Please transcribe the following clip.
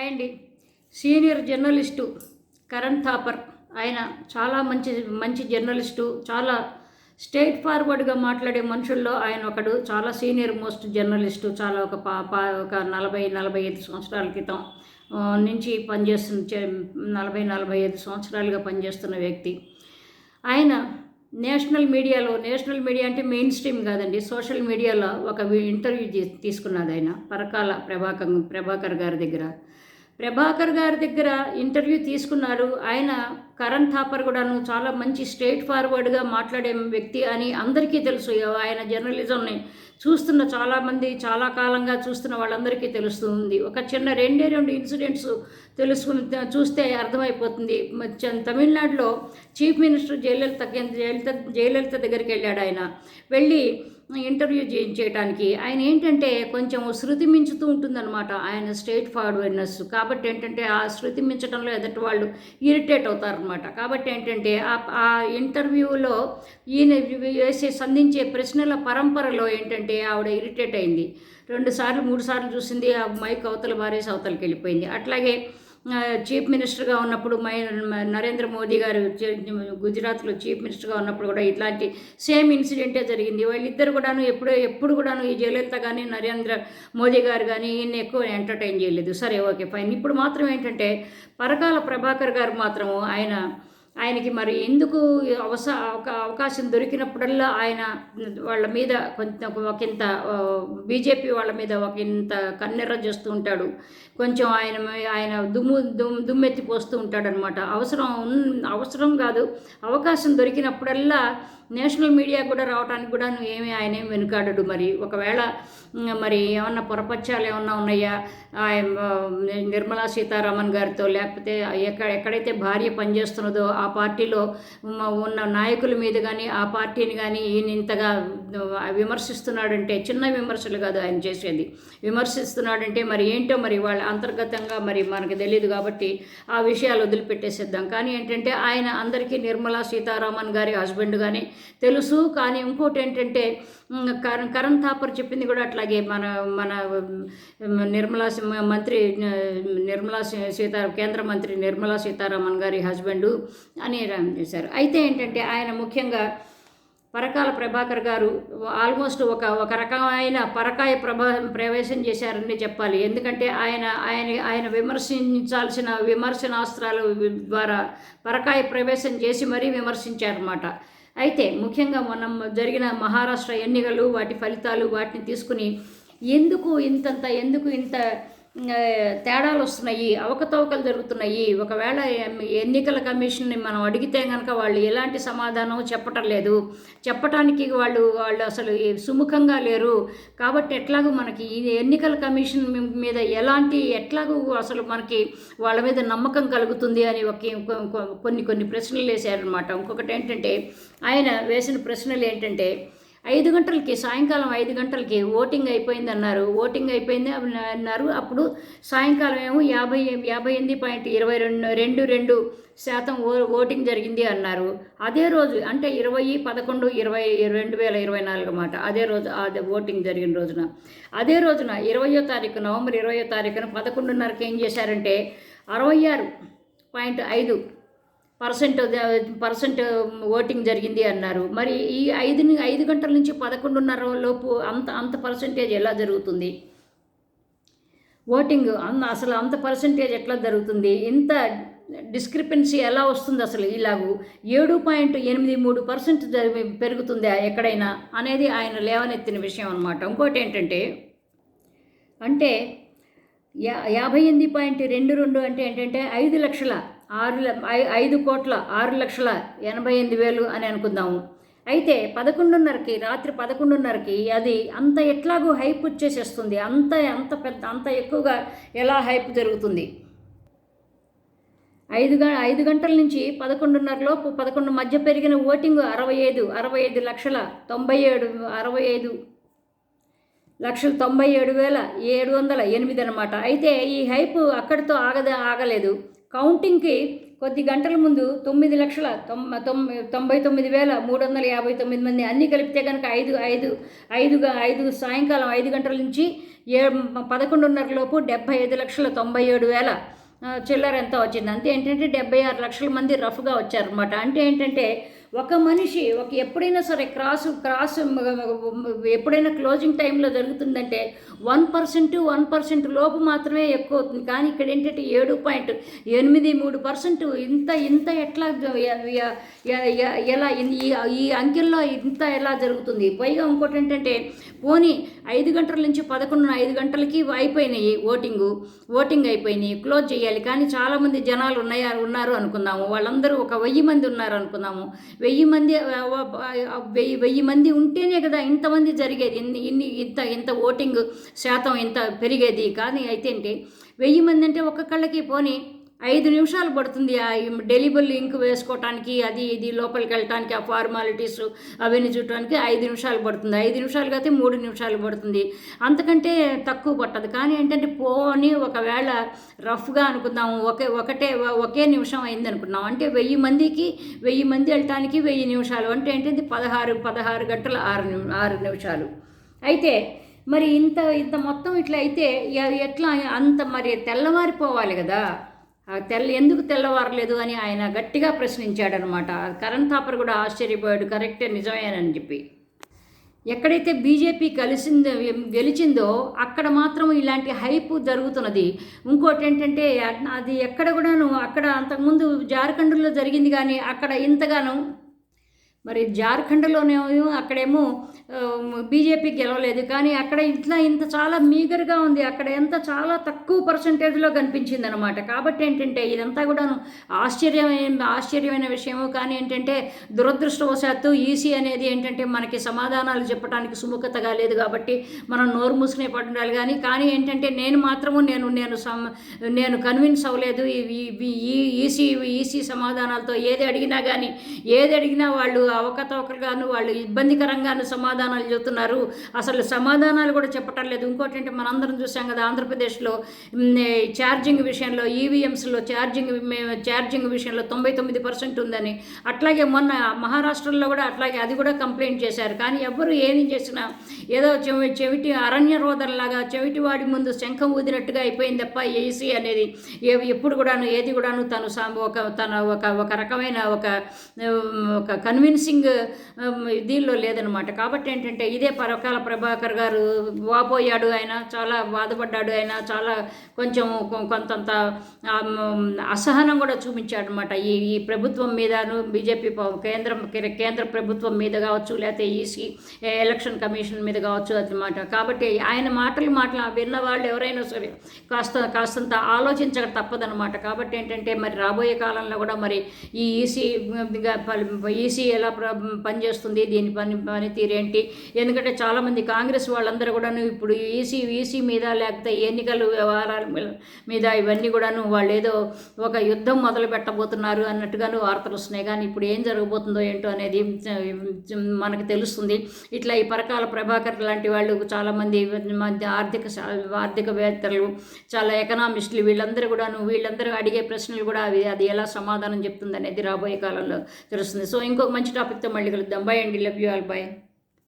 Hi అండి senior journalist Karan Thapar. ఆయన చాలా మంచి మంచి జర్నలిస్టు. చాలా స్ట్రైట్ ఫార్వర్డ్గా మాట్లాడే మనుషుల్లో ఆయన ఒకడు. చాలా సీనియర్ మోస్ట్ జర్నలిస్టు. చాలా ఒక పా పా ఒక నలభై నలభై ఐదు సంవత్సరాల క్రితం నుంచి పనిచేస్తున్న చే- నలభై నలభై ఐదు సంవత్సరాలుగా పనిచేస్తున్న వ్యక్తి. ఆయన నేషనల్ మీడియాలో నేషనల్ మీడియా అంటే మెయిన్ స్ట్రీమ్ కాదండి. సోషల్ మీడియాలో ఒక వి- ఇంటర్వ్యూ తీసుకున్నది ఆయన. పరకాల ప్రభాకర్ ప్రభాకర్ గారి దగ్గర. ప్రభాకర్ గారి దగ్గర ఇంటర్వ్యూ తీసుకున్నారు. ఆయన కరణ్ థాపర్ కూడాను చాలా మంచి స్ట్రేట్ ఫార్వర్డ్గా మాట్లాడే వ్యక్తి అని అందరికీ తెలుసు. ఆయన జర్నలిజంని చూస్తున్న చాలామంది చాలా కాలంగా చూస్తున్న వాళ్ళందరికీ తెలుస్తుంది. ఒక చిన్న రెండే రెండు ఇన్సిడెంట్స్ తెలుసుకుని చూస్తే అర్థమైపోతుంది. తమిళనాడులో చీఫ్ మినిస్టర్ జయలలిత జయలలిత జయలలిత దగ్గరికి వెళ్ళాడు ఆయన. వెళ్ళి ఇంటర్వ్యూ చే- చేయడానికి ఆయన ఏంటంటే కొంచెం శృతి మించుతూ ఉంటుందన్నమాట ఆయన స్టేట్ ఫార్వర్డ్నెస్. కాబట్టి ఏంటంటే ఆ శృతి మించడంలో ఎదుటి వాళ్ళు ఇరిటేట్ అవుతారనమాట కాబట్టి ఏంటంటే ఆ ఆ ఇంటర్వ్యూలో ఈయన వేసే సంధించే ప్రశ్నల పరంపరలో ఏంటంటే ఆవిడ ఇరిటేట్ అయింది. రెండు సార్లు మూడు సార్లు చూసింది ఆ మైక్ అవతల బారేసి అవతలకి వెళ్ళిపోయింది. అట్లాగే చీఫ్ మినిస్టర్గా ఉన్నప్పుడు మై నరేంద్ర మోదీ గారు గుజరాత్లో చీఫ్ మినిస్టర్గా ఉన్నప్పుడు కూడా ఇట్లాంటి సేమ్ ఇన్సిడెంటే జరిగింది. వాళ్ళిద్దరు కూడాను ఎప్పుడో ఎప్పుడు కూడాను ఈ జయలలిత కానీ నరేంద్ర మోదీ గారు కానీ ఈయన ఎక్కువ ఎంటర్టైన్ చేయలేదు. సరే ఓకే ఫైన్ ఇప్పుడు మాత్రం ఏంటంటే పరకాల ప్రభాకర్ గారు మాత్రము ఆయన ఆయనకి మరి ఎందుకు అవస ఒక అవకాశం దొరికినప్పుడల్లా ఆయన వాళ్ళ మీద కొంత ఒకంత బీజేపీ వాళ్ళ మీద ఒక ఇంత కన్నెర్ర చేస్తూ ఉంటాడు. కొంచెం ఆయన ఆయన దుమ్ము దుమ్ దుమ్మెత్తి పోస్తూ ఉంటాడనమాట. అవసరం ఉన్- అవసరం కాదు. అవకాశం దొరికినప్పుడల్లా నేషనల్ మీడియా కూడా రావడానికి కూడా ఏమీ ఆయన ఏమి వెనుకాడడు మరి. ఒకవేళ మరి ఏమన్నా పొరపక్షాలు ఏమన్నా ఉన్నాయా? నిర్మలా సీతారామన్ గారితో లేకపోతే ఎక్కడ ఎక్కడైతే భార్య పనిచేస్తున్నదో ఆ పార్టీలో ఉన్న- నాయకుల మీద కానీ ఆ పార్టీని కానీ ఈయన ఇంతగా విమర్శిస్తున్నాడంటే చిన్న విమర్శలు కాదు ఆయన చేసేది. విమర్శిస్తున్నాడంటే మరి ఏంటో మరి వాళ్ళ అంతర్గతంగా మరి మనకు తెలియదు కాబట్టి ఆ విషయాలు వదిలిపెట్టేసేద్దాం. కానీ ఏంటంటే ఆయన అందరికీ నిర్మలా సీతారామన్ గారి హస్బెండ్ కానీ తెలుసు. కానీ ఇంకోటి ఏంటంటే కరణ్ కరణ్ థాపర్ చెప్పింది కూడా అట్లాగే మన మన నిర్మలా మంత్రి నిర్మలా సీతారా కేంద్ర మంత్రి నిర్మలా సీతారామన్ గారి హస్బెండు అని చేశారు. అయితే ఏంటంటే ఆయన ముఖ్యంగా పరకాల ప్రభాకర్ గారు ఆల్మోస్ట్ ఒక ఒక రకమైన పరకాయ ప్రభా ప్రవేశం చేశారని చెప్పాలి. ఎందుకంటే ఆయన ఆయన ఆయన విమర్శించాల్సిన విమర్శనాస్త్రాల ద్వారా పరకాయ ప్రవేశం చేసి మరీ విమర్శించారన్నమాట. అయితే ముఖ్యంగా మనం జరిగిన మహారాష్ట్ర ఎన్నికలు వాటి ఫలితాలు వాటిని తీసుకుని ఎందుకు ఇంతంత ఎందుకు ఇంత తేడాలు వస్తున్నాయి అవకతవకలు జరుగుతున్నాయి. ఒకవేళ ఎన్నికల కమిషన్ని మనం అడిగితే కనుక వాళ్ళు ఎలాంటి సమాధానం చెప్పటం లేదు. చెప్పటానికి వాళ్ళు వాళ్ళు అసలు సుముఖంగా లేరు. కాబట్టి ఎట్లాగూ మనకి ఈ ఎన్నికల కమిషన్ మీద ఎలాంటి ఎట్లాగూ అసలు మనకి వాళ్ళ మీద నమ్మకం కలుగుతుంది అని ఒక కొన్ని కొన్ని ప్రశ్నలు వేశారనమాట ఇంకొకటి ఏంటంటే ఆయన వేసిన ప్రశ్నలు ఏంటంటే ఐదు గంటలకి సాయంకాలం ఐదు గంటలకి ఓటింగ్ అయిపోయింది అన్నారు ఓటింగ్ అయిపోయింది అన్నారు. అప్పుడు సాయంకాలం ఏమో యాభై యాభై ఎనిమిది పాయింట్ ఇరవై రెండు రెండు రెండు శాతం ఓ ఓటింగ్ జరిగింది అన్నారు. అదే రోజు అంటే ఇరవై పదకొండు ఇరవై రెండు వేల ఇరవై నాలుగు మాట. అదే రోజు అదే ఓటింగ్ జరిగిన రోజున. అదే రోజున ఇరవయో తారీఖు నవంబర్ ఇరవయో తారీఖున పదకొండున్నరకి ఏం చేశారంటే అరవై ఆరు పాయింట్ ఐదు పర్సెంట్ పర్సెంట్ ఓటింగ్ జరిగింది అన్నారు. మరి ఈ ఐదు ఐదు గంటల నుంచి పదకొండున్నర లోపు అంత అంత పర్సెంటేజ్ ఎలా జరుగుతుంది? ఓటింగ్ అన్న అసలు అంత పర్సెంటేజ్ ఎట్లా జరుగుతుంది? ఇంత డిస్క్రిపెన్సీ ఎలా వస్తుంది అసలు ఇలాగూ? ఏడు పాయింట్ ఎనిమిది మూడు పర్సెంట్ పెరుగుతుందా ఎక్కడైనా అనేది ఆయన లేవనెత్తిన విషయం అనమాట ఇంకోటి ఏంటంటే అంటే యా యాభై ఎనిమిది పాయింట్ రెండు రెండు అంటే ఏంటంటే ఐదు లక్షల ఆరు ఐ- ఐదు కోట్ల ఆరు లక్షల ఎనభై ఎనిమిది వేలు అని అనుకుందాము. అయితే పదకొండున్నరకి రాత్రి పదకొండున్నరకి అది అంత ఎట్లాగో హైప్ వచ్చేసేస్తుంది? అంత అంత పెద్ద అంత ఎక్కువగా ఎలా హైప్ జరుగుతుంది? ఐదు గ ఐదు గంటల నుంచి పదకొండున్నర లోపు పదకొండు మధ్య పెరిగిన ఓటింగ్ అరవై ఐదు అరవై ఐదు లక్షల తొంభై ఏడు అరవై ఐదు లక్షల తొంభై ఏడు వేల ఏడు వందల ఎనిమిది అనమాట అయితే ఈ హైపు అక్కడితో ఆగద ఆగలేదు. కౌంటింగ్కి కొద్ది గంటల ముందు తొమ్మిది లక్షల తొంభై తొంభై తొంభై తొమ్మిది వేల మూడు వందల యాభై తొమ్మిది మంది అన్నీ కలిపితే కనుక ఐదు ఐదు ఐదుగా ఐదు సాయంకాలం ఐదు గంటల నుంచి ఏ పదకొండున్నర లోపు డెబ్బై ఐదు లక్షల తొంభై ఏడు వేల చిల్లర ఎంత వచ్చింది? అంతే ఏంటంటే డెబ్బై ఆరు లక్షల మంది రఫ్గా వచ్చారనమాట అంటే ఏంటంటే ఒక మనిషి ఒక ఎప్పుడైనా సరే క్రాస్ క్రాస్ ఎప్పుడైనా క్లోజింగ్ టైంలో జరుగుతుందంటే వన్ పర్సెంట్ వన్ పర్సెంట్ లోపు మాత్రమే ఎక్కువ అవుతుంది. కానీ ఇక్కడ ఏంటంటే ఏడు పాయింట్ ఎనిమిది మూడు పర్సెంట్ ఇంత ఇంత ఎట్లా ఎలా ఈ ఈ అంకెల్లో ఇంత ఎలా జరుగుతుంది? పైగా ఇంకోటి ఏంటంటే పోనీ ఐదు గంటల నుంచి పదకొండు ఐదు గంటలకి అయిపోయినాయి ఓటింగు ఓటింగ్ అయిపోయినాయి క్లోజ్ చేయాలి. కానీ చాలామంది జనాలు ఉన్నాయా ఉన్నారు అనుకుందాము. వాళ్ళందరూ ఒక వెయ్యి మంది ఉన్నారు అనుకుందాము. వెయ్యి మంది వెయ్యి వెయ్యి మంది ఉంటేనే కదా ఇంతమంది జరిగేది. ఇన్ని ఇన్ని ఇంత ఇంత ఓటింగ్ శాతం ఇంత పెరిగేది. కానీ అయితే వెయ్యి మంది అంటే ఒక్కొక్కళ్ళకి పోనీ ఐదు నిమిషాలు పడుతుంది ఆ డెలివరీ లింక్ వేసుకోవటానికి అది ఇది లోపలికి వెళ్ళటానికి ఆ ఫార్మాలిటీస్ అవన్నీ చూడటానికి ఐదు నిమిషాలు పడుతుంది. ఐదు నిమిషాలు అయితే మూడు నిమిషాలు పడుతుంది. అంతకంటే తక్కువ పట్టదు. కానీ ఏంటంటే పోని ఒకవేళ రఫ్గా అనుకుందాము ఒకే ఒకటే ఒకే నిమిషం అయింది అనుకున్నాం అంటే వెయ్యి మందికి వెయ్యి మంది వెళ్ళటానికి వెయ్యి నిమిషాలు. అంటే ఏంటంటే పదహారు పదహారు గంటల ఆరు నిమి- ఆరు నిమిషాలు. అయితే మరి ఇంత ఇంత మొత్తం ఇట్లా అయితే ఎట్లా అంత మరి తెల్లవారిపోవాలి కదా? తెల్ల ఎందుకు తెల్లవారలేదు అని ఆయన గట్టిగా ప్రశ్నించాడనమాట. కరణ్ థాపర్ కూడా ఆశ్చర్యపోయాడు. కరెక్టే నిజమేనని చెప్పి. ఎక్కడైతే బీజేపీ కలిసిందో గెలిచిందో అక్కడ మాత్రం ఇలాంటి హైప్ జరుగుతున్నది. ఇంకోటి ఏంటంటే అది ఎక్కడ కూడాను అక్కడ అంతకుముందు జార్ఖండ్లో జరిగింది కానీ అక్కడ ఇంతగాను మరి జార్ఖండ్లోనేమో అక్కడేమో బీజేపీ గెలవలేదు. కానీ అక్కడ ఇట్లా ఇంత చాలా మీగర్గా ఉంది. అక్కడ ఎంత చాలా తక్కువ పర్సంటేజ్లో కనిపించింది అనమాట కాబట్టి ఏంటంటే ఇదంతా కూడా ఆశ్చర్యమైన ఆశ్చర్యమైన విషయము. కానీ ఏంటంటే దురదృష్టవశాత్తు ఈసీ అనేది ఏంటంటే మనకి సమాధానాలు చెప్పడానికి సుముఖతగా లేదు కాబట్టి మనం నోరు మూసుకునే పడాలి కానీ కానీ ఏంటంటే నేను మాత్రము నేను నేను సమ నేను కన్విన్స్ అవ్వలేదు. ఈ ఈసీ ఈసీ సమాధానాలతో ఏది అడిగినా కానీ ఏది అడిగినా వాళ్ళు అవకతవకలుగాను వాళ్ళు ఇబ్బందికరంగాను సమాధానాలు చెబుతున్నారు. అసలు సమాధానాలు కూడా చెప్పటం లేదు. ఇంకోటి అంటే మనందరం చూసాం కదా ఆంధ్రప్రదేశ్లో ఛార్జింగ్ విషయంలో ఈవీఎంస్లో ఛార్జింగ్ ఛార్జింగ్ విషయంలో తొంభై తొమ్మిది పర్సెంట్ ఉందని. అట్లాగే మొన్న మహారాష్ట్రలో కూడా అట్లాగే అది కూడా కంప్లైంట్ చేశారు. కానీ ఎవ్వరు ఏమి చేసినా ఏదో చెవి చెవిటి అరణ్య రోదనలాగా చెవిటి వాడి ముందు శంఖం ఊదినట్టుగా అయిపోయింది తప్ప ఏసీ అనేది ఏ- ఎప్పుడు కూడాను ఏది కూడాను తను ఒక తన ఒక ఒక రకమైన ఒక ఒక కన్విన్స్ కన్విన్సింగ్ దీనిలో లేదనమాట కాబట్టి ఏంటంటే ఇదే పరకాల ప్రభాకర్ గారు వాపోయాడు ఆయన చాలా బాధపడ్డాడు ఆయన చాలా కొంచెం కొ- కొంతంత అసహనం కూడా చూపించాడు అనమాట ఈ ఈ ప్రభుత్వం మీదను బీజేపీ కేంద్రం కేంద్ర ప్రభుత్వం మీద కావచ్చు లేకపోతే ఈసీ ఎలక్షన్ కమిషన్ మీద కావచ్చు అనమాట కాబట్టి ఆయన మాటలు మాటలు విన్న వాళ్ళు ఎవరైనా సరే కాస్త కాస్తంత ఆలోచించక తప్పదనమాట కాబట్టి ఏంటంటే మరి రాబోయే కాలంలో కూడా మరి ఈ ఈసీ ఈసీ ఎలా పనిచేస్తుంది. దీని పని పనితీరేంటి ఎందుకంటే చాలామంది కాంగ్రెస్ వాళ్ళందరూ కూడాను ఇప్పుడు ఈసీ ఈసీ మీద లేకపోతే ఎన్నికలు వ్యవహారాల మీద- ఇవన్నీ కూడాను వాళ్ళు ఏదో ఒక యుద్ధం మొదలు పెట్టబోతున్నారు అన్నట్టుగాను వార్తలు వస్తున్నాయి. కానీ ఇప్పుడు ఏం జరగబోతుందో ఏంటో అనేది మనకు తెలుస్తుంది. ఇట్లా ఈ పరకాల ప్రభాకర్ లాంటి వాళ్ళు చాలామంది మధ్య ఆర్థిక ఆర్థికవేత్తలు చాలా ఎకనామిస్టులు వీళ్ళందరూ కూడాను వీళ్ళందరూ అడిగే ప్రశ్నలు కూడా అవి అది ఎలా సమాధానం చెప్తుంది అనేది రాబోయే కాలంలో తెలుస్తుంది. సో ఇంకొక మంచి టాపిక్తో మళ్ళీ కలుద్దాం. బై అండి. Love you all by